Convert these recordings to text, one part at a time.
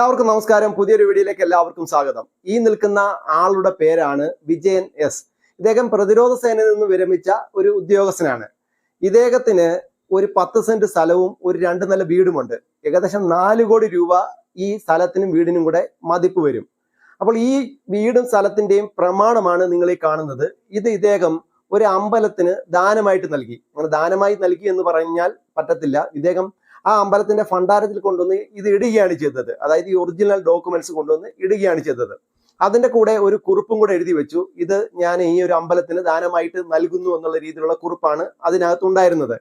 എല്ലാവർക്കും നമസ്കാരം. പുതിയൊരു വീഡിയോയിലേക്ക് എല്ലാവർക്കും സ്വാഗതം. ഈ നിൽക്കുന്ന ആളുടെ പേരാണ് വിജയൻ എസ്. ഇദ്ദേഹം പ്രതിരോധ സേനയിൽ നിന്ന് വിരമിച്ച ഒരു ഉദ്യോഗസ്ഥനാണ്. ഇദ്ദേഹത്തിന് ഒരു പത്ത് സെന്റ് സ്ഥലവും ഒരു രണ്ട് നില വീടുമുണ്ട്. ഏകദേശം നാല് കോടി രൂപ ഈ സ്ഥലത്തിനും വീടിനും കൂടെ മതിപ്പ് വരും. അപ്പോൾ ഈ വീടും സ്ഥലത്തിന്റെയും പ്രമാണമാണ് നിങ്ങൾ ഈ കാണുന്നത്. ഇത് ഇദ്ദേഹം ഒരു അമ്പലത്തിന് ദാനമായിട്ട് നൽകി. അങ്ങനെ ദാനമായി നൽകി എന്ന് പറഞ്ഞാൽ പറ്റത്തില്ല. ഇദ്ദേഹം ആ അമ്പലത്തിന്റെ ഭണ്ഡാരത്തിൽ കൊണ്ടുവന്ന് ഇത് ഇടുകയാണ് ചെയ്തത്. അതായത് ഈ ഒറിജിനൽ ഡോക്യുമെന്റ്സ് കൊണ്ടുവന്ന് ഇടുകയാണ് ചെയ്തത്. അതിന്റെ കൂടെ ഒരു കുറിപ്പും കൂടെ എഴുതി വെച്ചു. ഇത് ഞാൻ ഈ ഒരു അമ്പലത്തിന് ദാനമായിട്ട് നൽകുന്നു എന്നുള്ള രീതിയിലുള്ള കുറിപ്പാണ് അതിനകത്ത് ഉണ്ടായിരുന്നത്.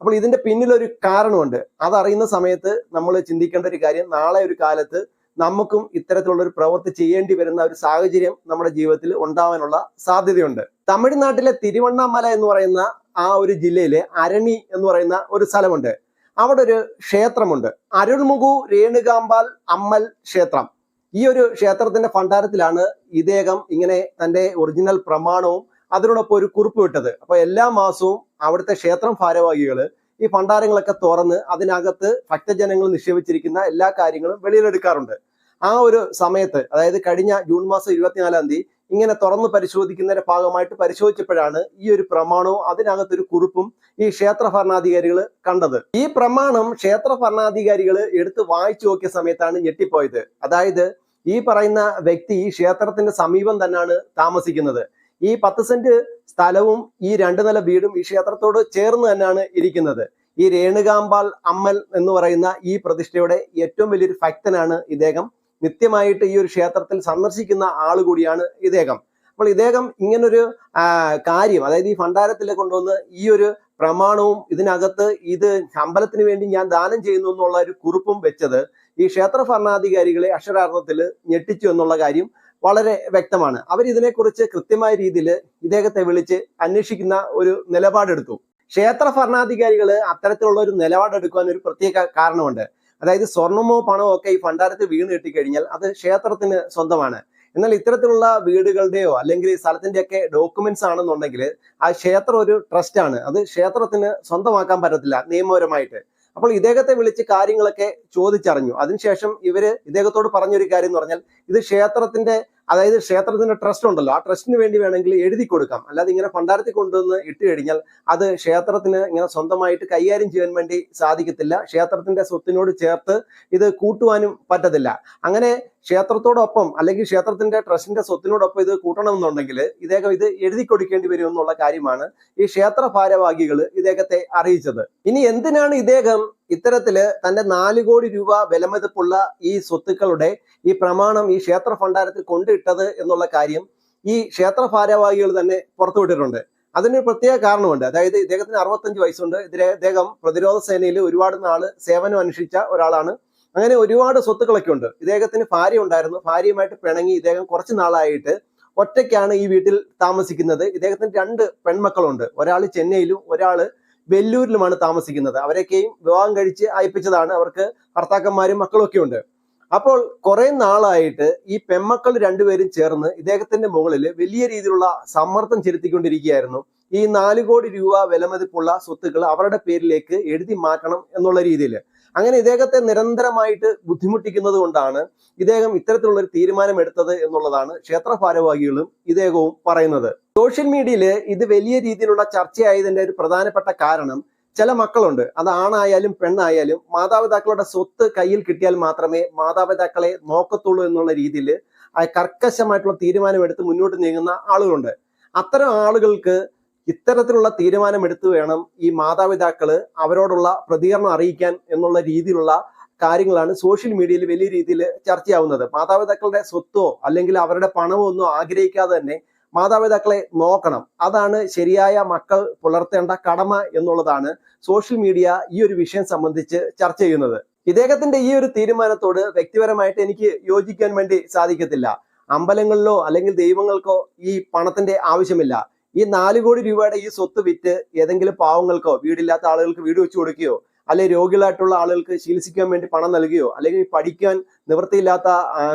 അപ്പോൾ ഇതിന്റെ പിന്നിലൊരു കാരണമുണ്ട്. അതറിയുന്ന സമയത്ത് നമ്മൾ ചിന്തിക്കേണ്ട ഒരു കാര്യം നാളെ ഒരു കാലത്ത് നമുക്കും ഇത്തരത്തിലുള്ള ഒരു പ്രവൃത്തി ചെയ്യേണ്ടി വരുന്ന ഒരു സാഹചര്യം നമ്മുടെ ജീവിതത്തിൽ ഉണ്ടാവാനുള്ള സാധ്യതയുണ്ട്. തമിഴ്നാട്ടിലെ തിരുവണ്ണാമല എന്ന് പറയുന്ന ആ ഒരു ജില്ലയിലെ അരണി എന്ന് പറയുന്ന ഒരു സ്ഥലമുണ്ട്. അവിടെ ഒരു ക്ഷേത്രമുണ്ട്. അരുൾമുഖു രേണുകാമ്പാൽ അമ്മൽ ക്ഷേത്രം. ഈ ഒരു ക്ഷേത്രത്തിന്റെ ഭണ്ഡാരത്തിലാണ് ഇദ്ദേഹം ഇങ്ങനെ തന്റെ ഒറിജിനൽ പ്രമാണവും അതിനോടൊപ്പം ഒരു കുറിപ്പ് വിട്ടത് അപ്പൊ എല്ലാ മാസവും അവിടുത്തെ ക്ഷേത്രം ഭാരവാഹികൾ ഈ ഭണ്ഡാരങ്ങളൊക്കെ തുറന്ന് അതിനകത്ത് ഭക്തജനങ്ങൾ നിക്ഷേപിച്ചിരിക്കുന്ന എല്ലാ കാര്യങ്ങളും വെളിയിലെടുക്കാറുണ്ട്. ആ ഒരു സമയത്ത് അതായത് കഴിഞ്ഞ ജൂൺ മാസം ഇരുപത്തിനാലാം തീയതി ഇങ്ങനെ തുറന്ന് പരിശോധിക്കുന്നതിന്റെ ഭാഗമായിട്ട് പരിശോധിച്ചപ്പോഴാണ് ഈ ഒരു പ്രമാണവും അതിനകത്തൊരു കുറിപ്പും ഈ ക്ഷേത്ര ഭരണാധികാരികൾ കണ്ടത്. ഈ പ്രമാണം ക്ഷേത്ര ഭരണാധികാരികൾ എടുത്ത് വായിച്ചു നോക്കിയ സമയത്താണ് ഞെട്ടിപ്പോയത്. അതായത് ഈ പറയുന്ന വ്യക്തി ഈ ക്ഷേത്രത്തിന്റെ സമീപം തന്നെയാണ് താമസിക്കുന്നത്. ഈ പത്ത് സെന്റ് സ്ഥലവും ഈ രണ്ട് നില വീടും ഈ ക്ഷേത്രത്തോട് ചേർന്ന് തന്നെയാണ് ഇരിക്കുന്നത്. ഈ രേണുകാമ്പാൽ അമ്മൽ എന്ന് പറയുന്ന ഈ പ്രതിഷ്ഠയുടെ ഏറ്റവും വലിയൊരു ഭക്തനാണ് ഇദ്ദേഹം. നിത്യമായിട്ട് ഈ ഒരു ക്ഷേത്രത്തിൽ സന്ദർശിക്കുന്ന ആൾ കൂടിയാണ് ഇദ്ദേഹം. അപ്പോൾ ഇദ്ദേഹം ഇങ്ങനൊരു കാര്യം അതായത് ഈ ഭണ്ഡാരത്തിൽ കൊണ്ടുവന്ന് ഈ ഒരു പ്രമാണവും ഇതിനകത്ത് ഇത് അമ്പലത്തിന് വേണ്ടി ഞാൻ ദാനം ചെയ്യുന്നു എന്നുള്ള ഒരു കുറിപ്പും വെച്ചത് ഈ ക്ഷേത്ര ഭരണാധികാരികളെ അക്ഷരാർത്ഥത്തിൽ ഞെട്ടിച്ചു എന്നുള്ള കാര്യം വളരെ വ്യക്തമാണ്. അവർ ഇതിനെക്കുറിച്ച് കൃത്യമായ രീതിയിൽ ഇദ്ദേഹത്തെ വിളിച്ച് അന്വേഷിക്കുന്ന ഒരു നിലപാടെടുത്തു. ക്ഷേത്ര ഭരണാധികാരികൾ അത്തരത്തിലുള്ള ഒരു നിലപാടെടുക്കുവാൻ ഒരു പ്രത്യേക കാരണമുണ്ട്. അതായത് സ്വർണമോ പണമോ ഒക്കെ ഈ ഭണ്ഡാരത്തിൽ വീണ് കിട്ടിക്കഴിഞ്ഞാൽ അത് ക്ഷേത്രത്തിന് സ്വന്തമാണ്. എന്നാൽ ഇത്തരത്തിലുള്ള വീടുകളുടെയോ അല്ലെങ്കിൽ ഈ സ്ഥലത്തിന്റെയൊക്കെ ഡോക്യുമെന്റ്സ് ആണെന്നുണ്ടെങ്കിൽ ആ ക്ഷേത്രം ഒരു ട്രസ്റ്റ് ആണ്. അത് ക്ഷേത്രത്തിന് സ്വന്തമാക്കാൻ പറ്റത്തില്ല നിയമപരമായിട്ട്. അപ്പോൾ ഇദ്ദേഹത്തെ വിളിച്ച് കാര്യങ്ങളൊക്കെ ചോദിച്ചറിഞ്ഞു. അതിനുശേഷം ഇവർ ഇദ്ദേഹത്തോട് പറഞ്ഞൊരു കാര്യം എന്ന് പറഞ്ഞാൽ ഇത് ക്ഷേത്രത്തിന്റെ അതായത് ക്ഷേത്രത്തിന്റെ ട്രസ്റ്റ് ഉണ്ടല്ലോ. ആ ട്രസ്റ്റിന് വേണ്ടി വേണമെങ്കിൽ എഴുതി കൊടുക്കാം. അല്ലാതെ ഇങ്ങനെ ഭണ്ഡാരത്തിൽ കൊണ്ടുവന്ന് ഇട്ട് കഴിഞ്ഞാൽ അത് ക്ഷേത്രത്തിന് ഇങ്ങനെ സ്വന്തമായിട്ട് കൈകാര്യം ചെയ്യാൻ വേണ്ടി സാധിക്കത്തില്ല. ക്ഷേത്രത്തിന്റെ സ്വത്തിനോട് ചേർത്ത് ഇത് കൂട്ടുവാനും പറ്റത്തില്ല. അങ്ങനെ ക്ഷേത്രത്തോടൊപ്പം അല്ലെങ്കിൽ ക്ഷേത്രത്തിന്റെ ട്രസ്റ്റിന്റെ സ്വത്തിനോടൊപ്പം ഇത് കൂട്ടണമെന്നുണ്ടെങ്കിൽ ഇദ്ദേഹം ഇത് എഴുതി കൊടുക്കേണ്ടി വരും എന്നുള്ള കാര്യമാണ് ഈ ക്ഷേത്ര ഭാരവാഹികൾ ഇദ്ദേഹത്തെ അറിയിച്ചത്. ഇനി എന്തിനാണ് ഇദ്ദേഹം ഇത്തരത്തിൽ തന്റെ നാല് കോടി രൂപ വിലമതിപ്പുള്ള ഈ സ്വത്തുക്കളുടെ ഈ പ്രമാണം ഈ ക്ഷേത്ര ഭണ്ഡാരത്തിൽ കൊണ്ടിട്ടത് എന്നുള്ള കാര്യം ഈ ക്ഷേത്ര ഭാരവാഹികൾ തന്നെ പുറത്തുവിട്ടിട്ടുണ്ട് അതിനൊരു പ്രത്യേക കാരണമുണ്ട്. അതായത് ഇദ്ദേഹത്തിന് അറുപത്തഞ്ച് വയസ്സുണ്ട്. ഇതിലെ ഇദ്ദേഹം പ്രതിരോധ സേനയിൽ ഒരുപാട് നാൾ സേവനം അനുഷ്ഠിച്ച ഒരാളാണ്. അങ്ങനെ ഒരുപാട് സ്വത്തുക്കളൊക്കെ ഉണ്ട്. ഇദ്ദേഹത്തിന് ഭാര്യ ഉണ്ടായിരുന്നു. ഭാര്യയുമായിട്ട് പിണങ്ങി ഇദ്ദേഹം കുറച്ച് നാളായിട്ട് ഒറ്റയ്ക്കാണ് ഈ വീട്ടിൽ താമസിക്കുന്നത്. ഇദ്ദേഹത്തിന് രണ്ട് പെൺമക്കളുണ്ട്. ഒരാൾ ചെന്നൈയിലും ഒരാൾ വെല്ലൂരിലുമാണ് താമസിക്കുന്നത്. അവരൊക്കെയും വിവാഹം കഴിച്ച് അയപ്പിച്ചതാണ്. അവർക്ക് ഭർത്താക്കന്മാരും മക്കളൊക്കെ ഉണ്ട് അപ്പോൾ കുറെ നാളായിട്ട് ഈ പെമ്മക്കൾ രണ്ടുപേരും ചേർന്ന് ഇദ്ദേഹത്തിന്റെ മുകളിൽ വലിയ രീതിയിലുള്ള സമ്മർദ്ദം ചെലുത്തിക്കൊണ്ടിരിക്കുകയായിരുന്നു. ഈ നാല് കോടി രൂപ വിലമതിപ്പുള്ള സ്വത്തുക്കൾ അവരുടെ പേരിലേക്ക് എഴുതി മാറ്റണം എന്നുള്ള രീതിയിൽ. അങ്ങനെ ഇദ്ദേഹത്തെ നിരന്തരമായിട്ട് ബുദ്ധിമുട്ടിക്കുന്നത് കൊണ്ടാണ് ഇദ്ദേഹം ഇത്തരത്തിലുള്ള ഒരു തീരുമാനം എടുത്തത് എന്നുള്ളതാണ് ക്ഷേത്ര ഭാരവാഹികളും ഇദ്ദേഹവും പറയുന്നത്. സോഷ്യൽ മീഡിയയിൽ ഇത് വലിയ രീതിയിലുള്ള ചർച്ചയായതിന്റെ ഒരു പ്രധാനപ്പെട്ട കാരണം ചില മക്കളുണ്ട്. അത് ആണായാലും പെണ്ണായാലും മാതാപിതാക്കളുടെ സ്വത്ത് കയ്യിൽ കിട്ടിയാൽ മാത്രമേ മാതാപിതാക്കളെ നോക്കത്തുള്ളൂ എന്നുള്ള രീതിയിൽ കർക്കശമായിട്ടുള്ള തീരുമാനമെടുത്ത് മുന്നോട്ട് നീങ്ങുന്ന ആളുകളുണ്ട്. അത്തരം ആളുകൾക്ക് ഇത്തരത്തിലുള്ള തീരുമാനമെടുത്ത് വേണം ഈ മാതാപിതാക്കൾ അവരോടുള്ള പ്രതികരണം അറിയിക്കാൻ എന്നുള്ള രീതിയിലുള്ള കാര്യങ്ങളാണ് സോഷ്യൽ മീഡിയയിൽ വലിയ രീതിയിൽ ചർച്ചയാവുന്നത്. മാതാപിതാക്കളുടെ സ്വത്തോ അല്ലെങ്കിൽ അവരുടെ പണമോ ഒന്നും ആഗ്രഹിക്കാതെ തന്നെ മാതാപിതാക്കളെ നോക്കണം. അതാണ് ശരിയായ മക്കൾ പുലർത്തേണ്ട കടമ എന്നുള്ളതാണ് സോഷ്യൽ മീഡിയ ഈ ഒരു വിഷയം സംബന്ധിച്ച് ചർച്ച ചെയ്യുന്നത്. ഇദ്ദേഹത്തിന്റെ ഈ ഒരു തീരുമാനത്തോട് വ്യക്തിപരമായിട്ട് എനിക്ക് യോജിക്കാൻ വേണ്ടി സാധിക്കത്തില്ല. അമ്പലങ്ങളിലോ അല്ലെങ്കിൽ ദൈവങ്ങൾക്കോ ഈ പണത്തിന്റെ ആവശ്യമില്ല. ഈ നാല് കോടി രൂപയുടെ ഈ സ്വത്ത് വിറ്റ് ഏതെങ്കിലും പാവങ്ങൾക്കോ വീടില്ലാത്ത ആളുകൾക്ക് വീട് വെച്ചു കൊടുക്കുകയോ അല്ലെങ്കിൽ രോഗികളായിട്ടുള്ള ആളുകൾക്ക് ചികിത്സിക്കാൻ വേണ്ടി പണം നൽകുകയോ അല്ലെങ്കിൽ പഠിക്കാൻ നിവൃത്തിയില്ലാത്ത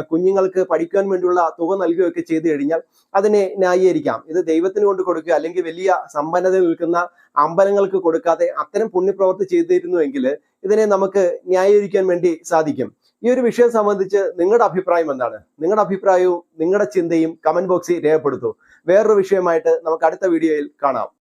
കുഞ്ഞുങ്ങൾക്ക് പഠിക്കാൻ വേണ്ടിയുള്ള തുക നൽകുകയോ ഒക്കെ ചെയ്തു കഴിഞ്ഞാൽ അതിനെ ന്യായീകരിക്കാം. ഇത് ദൈവത്തിന് കൊണ്ട് കൊടുക്കുക അല്ലെങ്കിൽ വലിയ സമ്പന്നത നിൽക്കുന്ന അമ്പലങ്ങൾക്ക് കൊടുക്കാതെ അത്തരം പുണ്യപ്രവർത്തി ചെയ്തിരുന്നുവെങ്കിൽ ഇതിനെ നമുക്ക് ന്യായീകരിക്കാൻ വേണ്ടി സാധിക്കും. ഈ ഒരു വിഷയം സംബന്ധിച്ച് നിങ്ങളുടെ അഭിപ്രായം എന്താണ്? നിങ്ങളുടെ അഭിപ്രായവും നിങ്ങളുടെ ചിന്തയും കമന്റ് ബോക്സിൽ രേഖപ്പെടുത്തൂ. വേറൊരു വിഷയമായിട്ട് നമുക്ക് അടുത്ത വീഡിയോയിൽ കാണാം.